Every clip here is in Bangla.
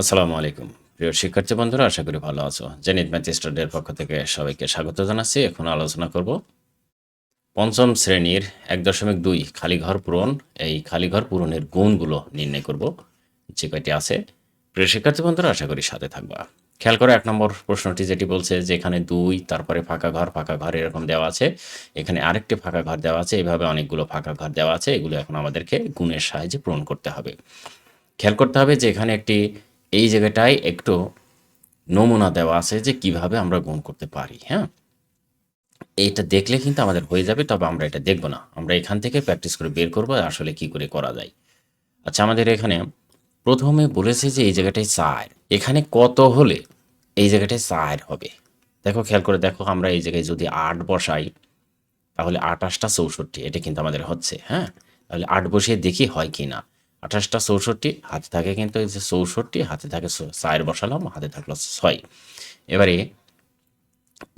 আসসালামু আলাইকুম। প্রিয় শিক্ষার্থী বন্ধুরা, আশা করি ভালো আছো। জেনিত ম্যাথ স্টাডির পক্ষ থেকে সবাইকে স্বাগত জানাচ্ছি। এখন আলোচনা করব পঞ্চম শ্রেণির এক দশমিক দুই খালি ঘর পূরণ। এই খালি ঘর পূরণের গুণগুলো নির্ণয় করব। যে কয়টি আছে? প্রিয় শিক্ষার্থী বন্ধুরা, আশা করি সাথে থাকবা। খেয়াল করো, এক নম্বর প্রশ্নটি যেটি বলছে যে এখানে দুই, তারপরে ফাঁকা ঘর ফাঁকা ঘর এরকম দেওয়া আছে। এখানে আরেকটি ফাঁকা ঘর দেওয়া আছে, এভাবে অনেকগুলো ফাঁকা ঘর দেওয়া আছে। এগুলো এখন আমাদেরকে গুণের সাহায্যে পূরণ করতে হবে। খেয়াল করতে হবে যে এখানে একটি এই জায়গাটায় একটু নমুনা দেওয়া আছে যে কীভাবে আমরা গুণ করতে পারি হ্যাঁ? এইটা দেখলে কিন্তু আমাদের হয়ে যাবে, তবে আমরা এটা দেখব না। আমরা এখান থেকে প্র্যাকটিস করে বের করব, আসলে কি করে করা যায়। আচ্ছা আমাদের এখানে প্রথমে বলেছে যে এই জায়গাটায় চার এখানে কত হলে এই জায়গাটায় চার হবে? দেখো, খেয়াল করে দেখো, আমরা এই জায়গায় যদি আট বসাই, তাহলে আঠাশটা চৌষট্টি, এটা কিন্তু আমাদের হচ্ছে হ্যাঁ? তাহলে আট বসিয়ে দেখি হয় কি না আঠাশটা চৌষট্টি, হাতে থাকে কিন্তু এই যে চৌষট্টি, হাতে থাকে চার বসালাম, হাতে থাকল ছয়। এবারে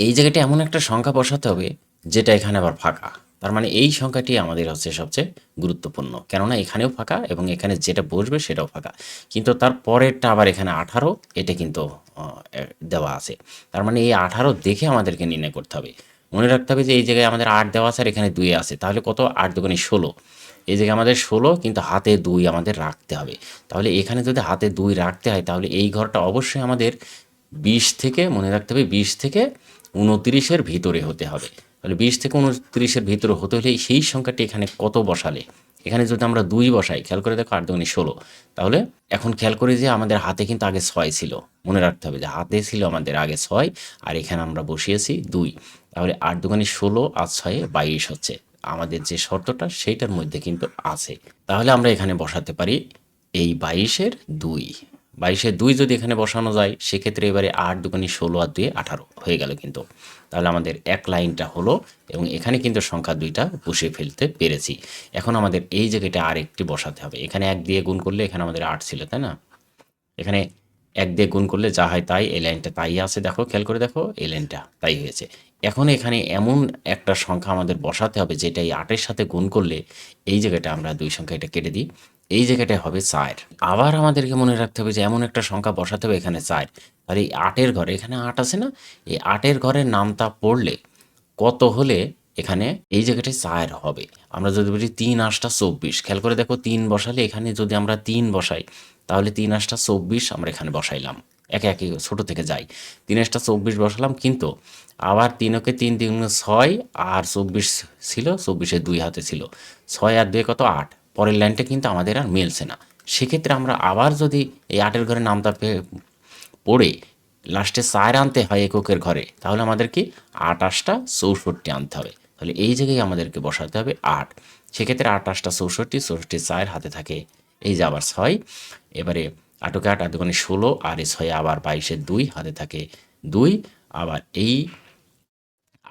এই জায়গাটা এমন একটা সংখ্যা বসাতে হবে, যেটা এখানে আবার ফাঁকা। তার মানে এই সংখ্যাটি আমাদের হচ্ছে সবচেয়ে গুরুত্বপূর্ণ। কেননা এখানেও ফাঁকা এবং এখানে যেটা বসবে সেটাও ফাঁকা। কিন্তু তার পরেরটা আবার এখানে আঠারো, এটা কিন্তু দেওয়া আছে। তার মানে এই আঠারো দেখে আমাদেরকে নির্ণয় করতে হবে। মনে রাখতে হবে যে এই জায়গায় আমাদের আট দেওয়া আছে আর এখানে দুই আছে। তাহলে কত? আট দুগুণে ষোলো। এই জায়গায় আমাদের ষোলো, কিন্তু হাতে দুই আমাদের রাখতে হবে। তাহলে এখানে যদি হাতে দুই রাখতে হয়, তাহলে এই ঘরটা অবশ্যই আমাদের বিশ থেকে, মনে রাখতে হবে বিশ থেকে উনত্রিশের ভিতরে হতে হবে। তাহলে বিশ থেকে উনত্রিশের ভিতরে হতে হলে সেই সংখ্যাটি এখানে কত বসালে? এখানে যদি আমরা দুই বসাই, খেয়াল করে দেখো আট দুগুণে ষোলো। তাহলে এখন খেয়াল করি যে আমাদের হাতে কিন্তু আগে ছয় ছিল। মনে রাখতে হবে যে হাতে ছিল আমাদের আগে ছয়, আর এখানে আমরা বসিয়েছি দুই। তাহলে আট দুগুণে ষোলো আর ছয়ে বাইশ হচ্ছে। আমাদের যে শর্তটা সেইটার মধ্যে কিন্তু আছে। তাহলে আমরা এখানে বসাতে পারি এই বাইশের দুই। বাইশের দুই যদি এখানে বসানো যায়, সেক্ষেত্রে এবারে আট দুগুণে ষোলো আর দুয়ে আঠারো হয়ে গেল কিন্তু। তাহলে আমাদের এক লাইনটা হলো এবং এখানে কিন্তু সংখ্যা দুইটা বসিয়ে ফেলতে পেরেছি। এখন আমাদের এই জায়গাটা আরেকটি বসাতে হবে। এখানে এক দিয়ে গুণ করলে এখানে আমাদের আট ছিল, তাই না? এখানে এক দিয়ে গুণ করলে যা হয় তাই, এই লাইনটা তাই আছে, দেখো, খেয়াল করে দেখো, এই লাইনটা তাই হয়েছে। এখন এখানে এমন একটা সংখ্যা আমাদের বসাতে হবে, যেটা এই আটের সাথে গুণ করলে এই জায়গাটা আমরা দুই সংখ্যা এটা কেটে দিই। এই জায়গাটায় হবে চার। আবার আমাদেরকে মনে রাখতে হবে যে এমন একটা সংখ্যা বসাতে হবে এখানে চার। তাহলে এই আটের ঘরে, এখানে আট আছে না? এই আটের ঘরের নামটা পড়লে কত হলে এখানে এই জায়গাটায় চার হবে? আমরা যদি বলি তিন আটটা চব্বিশ, খেয়াল করে দেখো তিন বসালে এখানে যদি আমরা তিন বসাই, তাহলে তিন আটটা চব্বিশ আমরা এখানে বসাইলাম। একে একে ছোট থেকে যাই। তিন আটটা চব্বিশ বসালাম, কিন্তু আবার তিনকে তিন তিন ছয় আর চব্বিশ ছিল, চব্বিশে দুই হাতে ছিল। ছয় আর দুই কত? আট। পরের লাইনটা কিন্তু আমাদের আর মিলছে না। সেক্ষেত্রে আমরা আবার যদি এই আটের ঘরে নামটা পে- পড়ে লাস্টে চার আনতে হয় এককের ঘরে, তাহলে আমাদের কি? আটাশটা চৌষট্টি আনতে হবে। তাহলে এই জায়গায় আমাদেরকে বসাতে হবে আট। সেক্ষেত্রে আটাশটা চৌষট্টি চৌষট্টি চার হাতে থাকে। এই যে আবার ছয়। এবারে আটকে আট আট দুগুণে ষোলো, আর এই ছয় আবার বাইশের দুই, হাতে থাকে দুই। আবার এই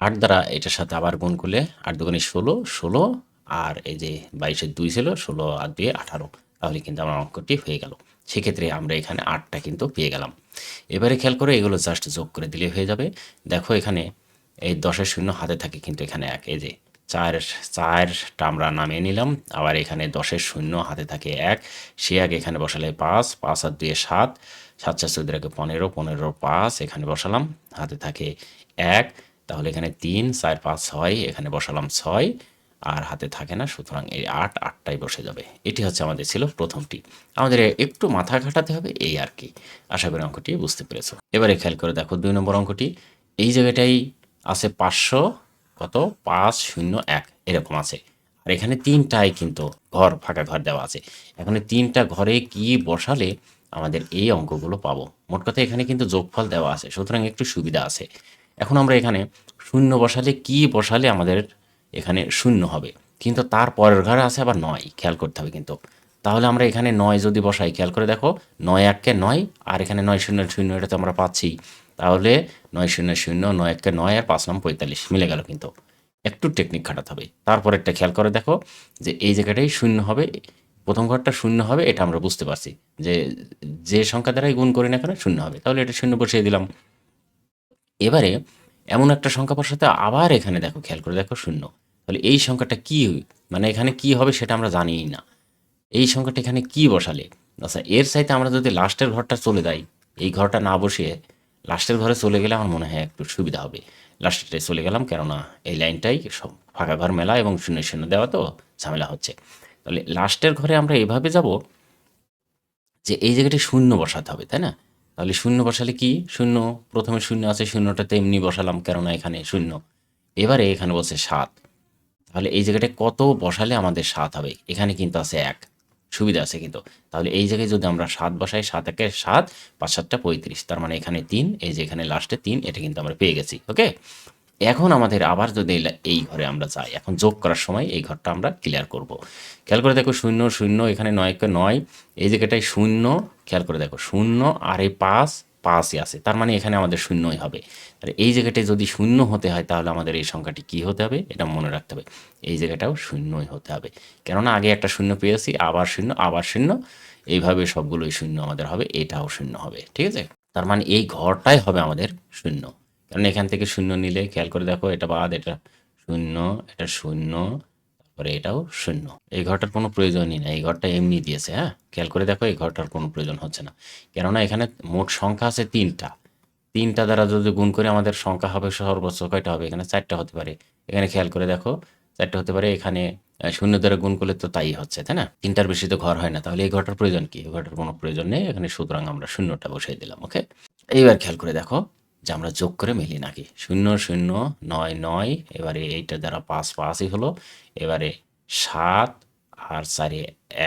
আট দ্বারা এটার সাথে আবার গুণ করলে আট দুগুণে ষোলো ষোলো, আর এই যে বাইশের দুই ছিল, ষোলো আর দুয়ে আঠারো। তাহলে কিন্তু আমার অঙ্কটি হয়ে গেল। সেক্ষেত্রে আমরা এখানে আটটা কিন্তু পেয়ে গেলাম। এবারে খেয়াল করে এগুলো জাস্ট যোগ করে দিলে হয়ে যাবে। দেখো এখানে এই দশের শূন্য হাতে থাকে কিন্তু এখানে এক, এই যে চার চারটা আমরা নামিয়ে নিলাম। আবার এখানে দশের শূন্য, হাতে থাকে এক। সে এক এখানে বসালে পাঁচ পাঁচ আর দুয়ে সাত। সাত, চার, চোদ্দ আগে পনেরো পনেরো, পাঁচ এখানে বসালাম। হাতে থাকে এক, তাহলে এখানে তিন, চার, পাঁচ, ছয়, এখানে বসালাম ছয়। আর হাতে থাকে না, সুতরাং এই আট, আটটাই বসে যাবে। এটি হচ্ছে আমাদের ছিল প্রথমটি আমাদের একটু মাথা খাটাতে হবে, এই আর কি। আশা করি অঙ্কটি বুঝতে পেরেছ। এবারে খেয়াল করে দেখো দুই নম্বর অঙ্কটি। এই জায়গাটাই আছে পাঁচশো কত? পাঁচ শূন্য এক। এরকম আছে। আর এখানে তিনটাই কিন্তু ঘর, ফাঁকা ঘর দেওয়া আছে। এখানে তিনটা ঘরে কি বসালে আমাদের এই অঙ্কগুলো পাবো? মোট কথা এখানে কিন্তু যোগফল দেওয়া আছে। সুতরাং একটু সুবিধা আছে। এখন আমরা এখানে শূন্য বসালে কি বসালে আমাদের এখানে শূন্য হবে? কিন্তু তার পরের ঘরে আছে আবার নয়। খেয়াল করতে হবে কিন্তু। তাহলে আমরা এখানে নয় যদি বসাই, খেয়াল করে দেখো, নয় এককে নয়, আর এখানে নয় শূন্য শূন্য এটা তো আমরা পাচ্ছি। তাহলে নয় শূন্য শূন্য নয় এককে নয় আর পাঁচ নাম পঁয়তাল্লিশ, মিলে গেল কিন্তু। একটু টেকনিক খাটাতে হবে। তারপর একটা খেয়াল করে দেখো যে এই জায়গাটাই শূন্য হবে, প্রথম ঘরটা শূন্য হবে, এটা আমরা বুঝতে পারছি যে যে সংখ্যা দ্বারাই গুণ করি না কেন শূন্য হবে। তাহলে এটা শূন্য বসিয়ে দিলাম। এবারে এমন একটা সংখ্যা বসাতে আবার এখানে দেখো, খেয়াল করে দেখো শূন্য। তাহলে এই সংখ্যাটা কি মানে এখানে কি হবে সেটা আমরা জানিই না। এই সংখ্যাটা এখানে কি বসালে? আচ্ছা এর সাথে আমরা যদি লাস্টের ঘরটা চলে যাই, এই ঘরটা না বসিয়ে লাস্টের ঘরে চলে গেলে আমার মনে হয় একটু সুবিধা হবে। লাস্টেরটাই চলে গেলাম কেননা এই লাইনটাই সব ফাঁকা ঘর মেলা এবং শূন্য শূন্য দেওয়া তো ঝামেলা হচ্ছে। তাহলে লাস্টের ঘরে আমরা এভাবে যাব যে এই জায়গাটি শূন্য বসাতে হবে, তাই না? তাহলে শূন্য বসালে কি? শূন্য, প্রথমে শূন্য আছে শূন্যটাতে এমনি বসালাম কেননা এখানে শূন্য। এবারে এখানে বলছে সাত। তাহলে এই জায়গাটায় কত বসালে আমাদের সাত হবে? এখানে কিন্তু আছে এক। সুবিধা আছে কিন্তু। তাহলে এই জায়গায় যদি আমরা সাত বসাই, সাত একে সাত, পাঁচ সাতটা পঁয়ত্রিশ, তার মানে এখানে তিন, এই যে এখানে লাস্টে তিন, এটা কিন্তু আমরা পেয়ে গেছি ওকে এখন আমাদের আবার যদি এই ঘরে আমরা যাই, এখন যোগ করার সময় এই ঘরটা আমরা ক্লিয়ার করব। খেয়াল করে দেখো শূন্য শূন্য, এখানে নয়কে নয়, এই জায়গাটায় শূন্য, খেয়াল করে দেখো, শূন্য, আর এই পাঁচ পাঁচই আছে। তার মানে এখানে আমাদের শূন্যই হবে। আর এই জায়গাটায় যদি শূন্য হতে হয়, তাহলে আমাদের এই সংখ্যাটি কি হতে হবে? এটা মনে রাখতে হবে। এই জায়গাটাও শূন্যই হতে হবে। কেননা আগে একটা শূন্য পেয়েছি, আবার শূন্য আবার শূন্য। এইভাবে সবগুলোই শূন্য আমাদের হবে, এটাও শূন্য হবে। ঠিক আছে? তার মানে এই ঘরটাই হবে আমাদের শূন্য। কারণ এখান থেকে শূন্য নিলে, খেয়াল করে দেখো, এটা বাদ, এটা শূন্য এটা শূন্য। তারপরে এটাও শূন্য। এই ঘরটার কোনো প্রয়োজনই নেই। এই ঘরটা এমনি দিয়েছে হ্যাঁ? খেয়াল করে দেখো, এই ঘরটার কোনো প্রয়োজন হচ্ছে না। কেননা এখানে মোট সংখ্যা আছে তিনটা। তিনটা দ্বারা যদি গুণ করে আমাদের সংখ্যা হবে সর্বোচ্চ, কয়টা হবে? এখানে চারটা হতে পারে। এখানে খেয়াল করে দেখো, চারটা হতে পারে, এখানে শূন্য দ্বারা গুণ করলে তো তাই হচ্ছে, তাই না? তিনটার বেশি তো ঘর হয় না। তাহলে এই ঘরটার প্রয়োজন কি? এই ঘরটার কোনো প্রয়োজন নেই। এখানে সুতরাং আমরা শূন্যটা বসিয়ে দিলাম, ওকে? এইবার খেয়াল করে দেখো যে আমরা যোগ করে মিলি নাকি? শূন্য শূন্য, নয় নয়, এবারে এইটা দ্বারা পাঁচ, পাঁচই হলো। এবারে সাত আর চারি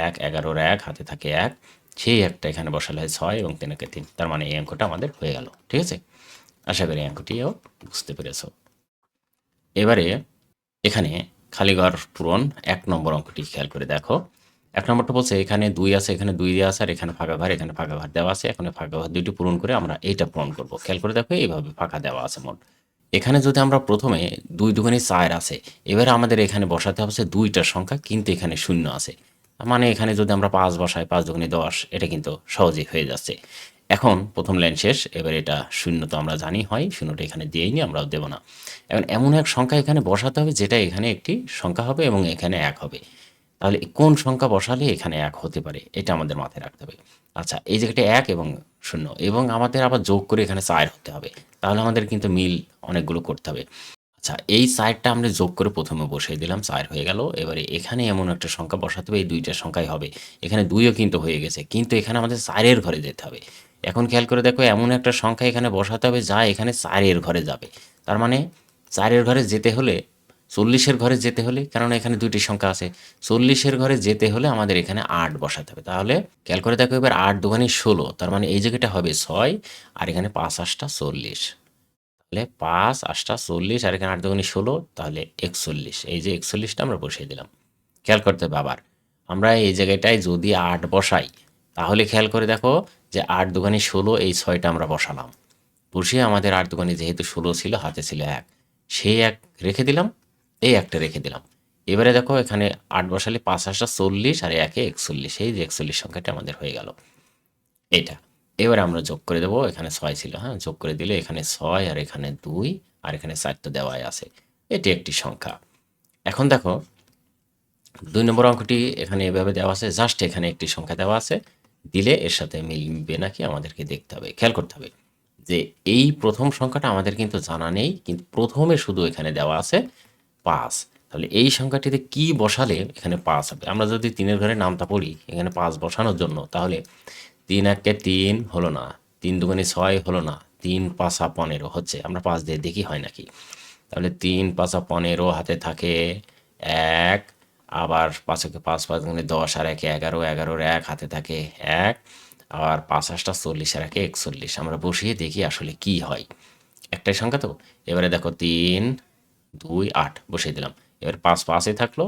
এক, এগারোর এক, হাতে থাকে এক। সেই একটা এখানে বসালে হয় ছয় এবং তিনকে তিন। তার মানে এই অঙ্কটা আমাদের হয়ে গেল, ঠিক আছে? আশা করি অঙ্কটিও বুঝতে পেরেছ। এবারে এখানে খালি ঘর পূরণ, এক নম্বর অঙ্কটি খেয়াল করে দেখো। এক নম্বরটা বলছে, এখানে দুই আছে, এখানে দুই দেওয়া আছে, আর এখানে ফাঁকা ঘর, এখানে ফাঁকা ঘর দেওয়া আছে, এখানে ফাঁকা ঘর দুইটি পূরণ করে আমরা এইটা পূরণ করব। খেয়াল করে দেখো, এইভাবে ফাঁকা দেওয়া আছে মোট। এখানে যদি আমরা প্রথমে দুই দুখানি চার আছে, এবারে আমাদের এখানে বসাতে হবে হচ্ছে দুইটার সংখ্যা, কিন্তু এখানে শূন্য আছে। মানে এখানে যদি আমরা পাঁচ বসাই, পাঁচ দুগুণে দশ, এটা কিন্তু সহজেই হয়ে যাচ্ছে। এখন প্রথম লাইন শেষ, এবার এটা শূন্য তো আমরা জানি, হয় শূন্যটা এখানে দিয়েই নি আমরাও দেবো না। এখন এমন এক সংখ্যা এখানে বসাতে হবে, যেটা এখানে একটি সংখ্যা হবে এবং এখানে এক হবে। তাহলে কোন সংখ্যা বসালে এখানে এক হতে পারে? এটা আমাদের মাথায় রাখতে হবে। আচ্ছা এই জায়গাটা এক এবং শূন্য, এবং আমাদের আবার যোগ করে এখানে চার হতে হবে। তাহলে আমাদের কিন্তু মিল অনেকগুলো করতে হবে। আচ্ছা এই চারটা আমরা যোগ করে প্রথমে বসিয়ে দিলাম চার হয়ে গেল। এবারে এখানে এমন একটা সংখ্যা বসাতে হবে, এই দুইটা সংখ্যাই হবে। এখানে দুইও কিন্তু হয়ে গেছে, কিন্তু এখানে আমাদের চারের ঘরে যেতে হবে। এখন খেয়াল করে দেখো, এমন একটা সংখ্যা এখানে বসাতে হবে যা এখানে চারের ঘরে যাবে। তার মানে চারের ঘরে যেতে হলে চল্লিশের ঘরে যেতে হলে কারণ এখানে দুইটি সংখ্যা আছে, চল্লিশের ঘরে যেতে হলে আমাদের এখানে আট বসাতে হবে। তাহলে খেয়াল করে দেখো এবার আট দোকানে ষোলো, তার মানে এই জায়গাটা হবে ছয়, আর এখানে পাঁচ আটটা চল্লিশ। তাহলে পাঁচ আটটা চল্লিশ, আর এখানে আট দোকানে ষোলো, তাহলে একচল্লিশ। এই যে একচল্লিশটা আমরা বসিয়ে দিলাম। খেয়াল করতে হবে আবার, আমরা এই জায়গাটায় যদি আট বসাই, তাহলে খেয়াল করে দেখো যে আট দোকানে ষোলো, এই ছয়টা আমরা বসালাম। বসিয়ে আমাদের আট দোকানে যেহেতু ষোলো ছিল, হাতে ছিল এক। সেই এক রেখে দিলাম এই একটা রেখে দিলাম। এবারে দেখো এখানে আট বসালে পাঁচ আটটা চল্লিশ আর একে একচল্লিশ। এই যে একচল্লিশ সংখ্যাটা আমাদের হয়ে গেল। এটা এবারে আমরা যোগ করে দেবো। এখানে ছয় ছিল হ্যাঁ? যোগ করে দিলে এখানে ছয় আর এখানে দুই আর এখানে চার তো দেওয়াই আছে। এটি একটি সংখ্যা। এখন দেখো, দুই নম্বর অঙ্কটি এখানে এভাবে দেওয়া আছে। জাস্ট এখানে একটি সংখ্যা দেওয়া আছে। দিলে এর সাথে মিলবে নাকি আমাদেরকে দেখতে হবে। খেয়াল করতে হবে যে এই প্রথম সংখ্যাটা আমাদের কিন্তু জানা নেই, কিন্তু প্রথমে শুধু এখানে দেওয়া আছে। পাঁচ। তাহলে এই সংখ্যাটিতে কি বসালে এখানে পাঁচ হবে? আমরা যদি তিনের ঘরে নামটা পড়ি, এখানে পাঁচ বসানোর জন্য, তাহলে তিন একে তিন হলো না, তিন দুগুণে ছয় হলো না, তিন পাঁচা পনেরো হচ্ছে। আমরা পাঁচ দিয়ে দেখি হয় নাকি? তাহলে তিন পাঁচা পনেরো হাতে থাকে এক, আবার পাঁচকে পাঁচ পাঁচ গুণে দশ আর একে এগারো, এগারোর এক হাতে থাকে এক, আবার পাঁচ আটটা চল্লিশ আর একে একচল্লিশ। আমরা বসিয়ে দেখি আসলে কি হয়। একটাই সংখ্যা তো? এবারে দেখো তিন দুই আট বসিয়ে দিলাম। এবার পাঁচ পাঁচে থাকল।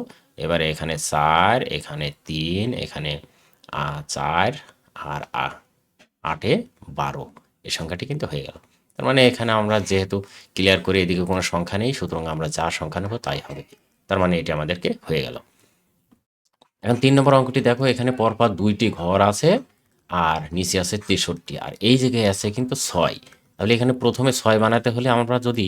এবারে এখানে চার, এখানে তিন, এখানে চার আর আটে বারো। এই সংখ্যাটি কিন্তু হয়ে গেল। তার মানে এখানে আমরা যেহেতু ক্লিয়ার করে এদিকে কোনো সংখ্যা নেই, সুতরাং আমরা যা সংখ্যা নেব তাই হবে। তার মানে এটি আমাদেরকে হয়ে গেল। এখন তিন নম্বর অঙ্কটি দেখো, এখানে পরপর দুইটি ঘর আছে আর নিচে আছে তেষট্টি। আর এই জায়গায় আছে কিন্তু ছয়। তাহলে এখানে প্রথমে ছয় বানাতে হলে আমরা যদি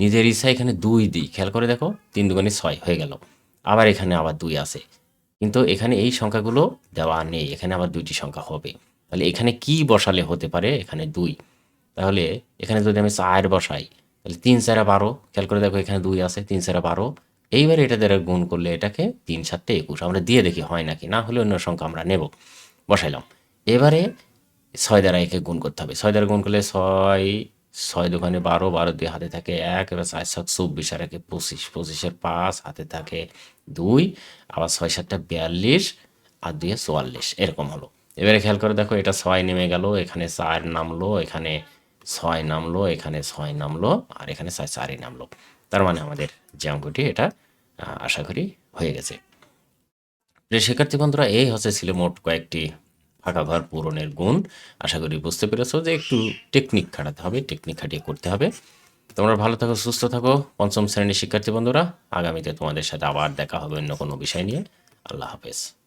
নিজের ইচ্ছা এখানে দুই দিই। খেয়াল করে দেখো, তিন দুগুণে ছয় হয়ে গেল। আবার এখানে আবার দুই আছে। কিন্তু এখানে এই সংখ্যাগুলো দেওয়া নেই। এখানে আবার দুইটি সংখ্যা হবে। তাহলে এখানে কি বসালে হতে পারে? এখানে দুই। তাহলে এখানে যদি আমি চার বসাই, তাহলে তিন চারা বারো। খেয়াল করে দেখো এখানে দুই আছে, তিন চারা বারো। এইবার এটা দ্বারা গুণ করলে এটাকে তিন সাতটা একুশ। আমরা দিয়ে দেখি হয় নাকি? না হলে অন্য সংখ্যা আমরা নেব। বসাইলাম। এবারে ছয় দ্বারা একে গুণ করতে হবে। ছয় দ্বারা গুণ করলে ছয় ছয় দোকানে বারো বারো দুই হাতে থাকে এক, এবার চার সাত, চব্বিশ, আর একে পঁচিশ, পঁচিশের পাঁচ, হাতে থাকে দুই, আবার ছয়, সাতটা বিয়াল্লিশ, আর দুয়ে চুয়াল্লিশ, এরকম হলো। এবারে খেয়াল করে দেখো, এটা ছয় নেমে গেল, এখানে চার নামলো, এখানে ছয় নামলো, এখানে ছয় নামলো, আর এখানে ছয়, চারই নামলো। তার মানে আমাদের যে অঙ্কটি, এটা আশা করি হয়ে গেছে। শিক্ষার্থী বন্ধুরা, এই হচ্ছে ছিল মোট কয়েকটি ফাঁকা ঘর পূরণের গুণ। আশা করি বুঝতে পেরেছ যে একটু টেকনিক খাটাতে হবে টেকনিক খাটিয়ে করতে হবে। তোমরা ভালো থাকো, সুস্থ থাকো। পঞ্চম শ্রেণির শিক্ষার্থী বন্ধুরা, আগামীতে তোমাদের সাথে আবার দেখা হবে অন্য কোনো বিষয় নিয়ে। আল্লাহ হাফেজ।